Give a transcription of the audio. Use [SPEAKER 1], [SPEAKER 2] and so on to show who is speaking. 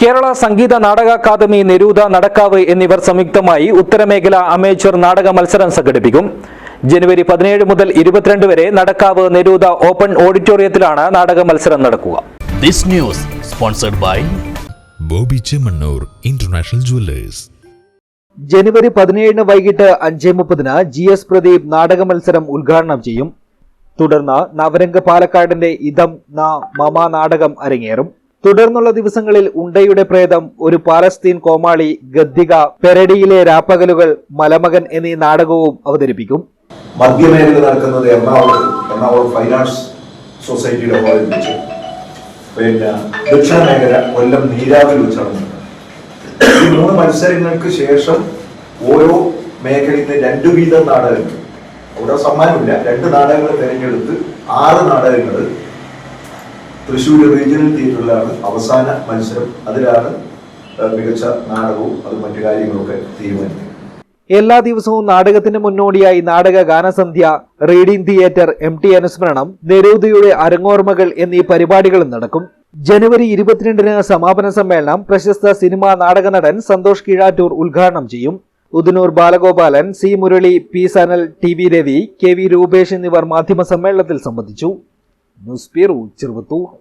[SPEAKER 1] Kerala Sangeetha Nataka academy Neruda Nadakkavu എന്നിവർ സംയുക്തമായി ഉത്തരമേഖല amateur നാടക മത്സരം സംഘടിപ്പിക്കും. ജനുവരി പതിനേഴ് മുതൽ ഇരുപത്തിരണ്ട് വരെ നടക്കാവ് നെരൂത ഓപ്പൺ ഓഡിറ്റോറിയത്തിലാണ് നാടക മത്സരം നടക്കുക.
[SPEAKER 2] This news sponsored by
[SPEAKER 3] Boby Chemmanur international jewellers.
[SPEAKER 1] ജനുവരി പതിനേഴിന് വൈകിട്ട് അഞ്ചേ മുപ്പതിന് ജി എസ് പ്രദീപ് നാടക മത്സരം ഉദ്ഘാടനം ചെയ്യും. തുടർന്ന് നവരംഗ പാലക്കാടിന്റെ ഇതം ന മമ നാടകം അരങ്ങേറും. തുടർന്നുള്ള ദിവസങ്ങളിൽ ഉണ്ടയുടെ പ്രേതം ഒരു പാലസ്തീൻ കോമാളി ഗദ്ദിക പെരടിയിലെ രാപ്പകലുകൾ മലമകൻ എന്നീ നാടകവും അവതരിപ്പിക്കും.
[SPEAKER 4] മധ്യമേഖല നടക്കുന്നത് എറണാകുളം എറണാകുളം ഫൈൻ ആർട്സ് സൊസൈറ്റിയുടെ ഹാളിൽ വെച്ച് പിന്നെ ദക്ഷിണ മേഖല കൊല്ലം നീരാവിൽ വെച്ചാണ്. ഈ മൂന്ന് മത്സരങ്ങൾക്ക് ശേഷം ഓരോ മേഖലയിൽ നിന്ന് രണ്ടു വീതം നാടകങ്ങൾ. ഓരോ സമ്മാനമില്ല. രണ്ട് നാടകങ്ങൾ തിരഞ്ഞെടുത്ത് ആറ് നാടകങ്ങൾ തൃശ്ശൂർ റീജിയണൽ തിയേറ്ററിലാണ് അവസാന മത്സരം അതിലാണ് മികച്ച നാടകവും അത് മറ്റു കാര്യങ്ങളൊക്കെ തീരുമാനിക്കുന്നത്.
[SPEAKER 1] എല്ലാ ദിവസവും നാടകത്തിന് മുന്നോടിയായി നാടക ഗാനസന്ധ്യ റീഡിംഗ് തിയേറ്റർ എം ടി അനുസ്മരണം നെരൂദയുടെ അരങ്ങോർമകൾ എന്നീ പരിപാടികളും നടക്കും. ജനുവരി ഇരുപത്തിരണ്ടിന് സമാപന സമ്മേളനം പ്രശസ്ത സിനിമാ നാടക നടൻ സന്തോഷ് കീഴാറ്റൂർ ഉദ്ഘാടനം ചെയ്യും. Udanur Balagopalan C Murali P Sanal T V Ravi K V Rupesh എന്നിവർ മാധ്യമ സമ്മേളനത്തിൽ സംബന്ധിച്ചു. Ну, но сперу тервоту